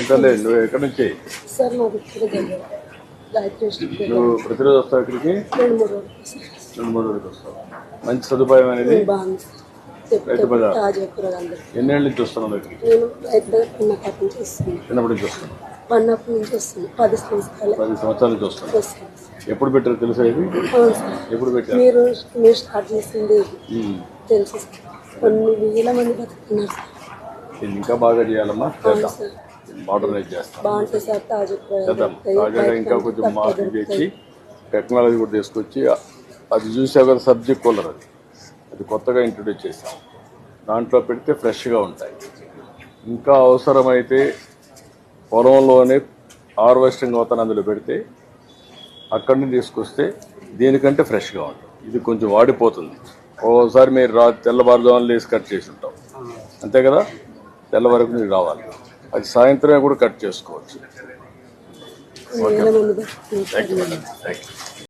ఇంకా లేదు నువ్వు ఎక్కడి నుంచి? సార్ మాది ఇక్కడ దగ్గర. గాయత్రి స్ట్రీట్ దగ్గర. నువ్వు ప్రతిరోజు వస్తావు ఇక్కడికి? రెండు మూడు రోజులకు వస్తావు? మంచి సదుపాయం అనేది? రైతు బజార్. ఎన్నేళ్ళ నుంచి వస్తున్నావు ఇక్కడికి? చిన్నప్పటి నుంచి వస్తున్నావు. పది సంవత్సరాలు. నుంచి వస్తున్నావు. ఎప్పుడు పెట్టారు తెలుసా ఇది? ఎప్పుడు పెట్టారు? మీరు మీరు స్టార్ట్ చేసింది. తెలుసు కొన్ని వేల మంది దీన్ని ఇంకా బాగా చేయాలమ్మా? చేద్దాం. మోడర్నైజ్ చేస్తాం బాగుంటుంది సార్ తాజా కూరగాయలు చేద్దాం. తాజాగా ఇంకా కొంచెం మార్పు. తెచ్చి టెక్నాలజీ కూడా తీసుకొచ్చి అది చూసావు కదా సబ్జెక్ట్ కూలర్ అది. అది కొత్తగా ఇంట్రొడ్యూస్ చేసాం దాంట్లో పెడితే ఫ్రెష్గా ఉంటాయి. ఇంకా అవసరమైతే పొలంలోనే హార్వెస్టింగ్ అవుతాను అందులో పెడితే అక్కడి నుంచి తీసుకొస్తే దీనికంటే ఫ్రెష్గా ఉంటుంది. ఇది కొంచెం వాడిపోతుంది. ఓసారి మీరు రా తెల్లవారుజామున లేసి కట్ చేసి ఉంటాం. అంతే కదా? తెల్ల వరకు మీరు రావాలి. అది సాయంత్రమే కూడా కట్ చేసుకోవచ్చు. Thank you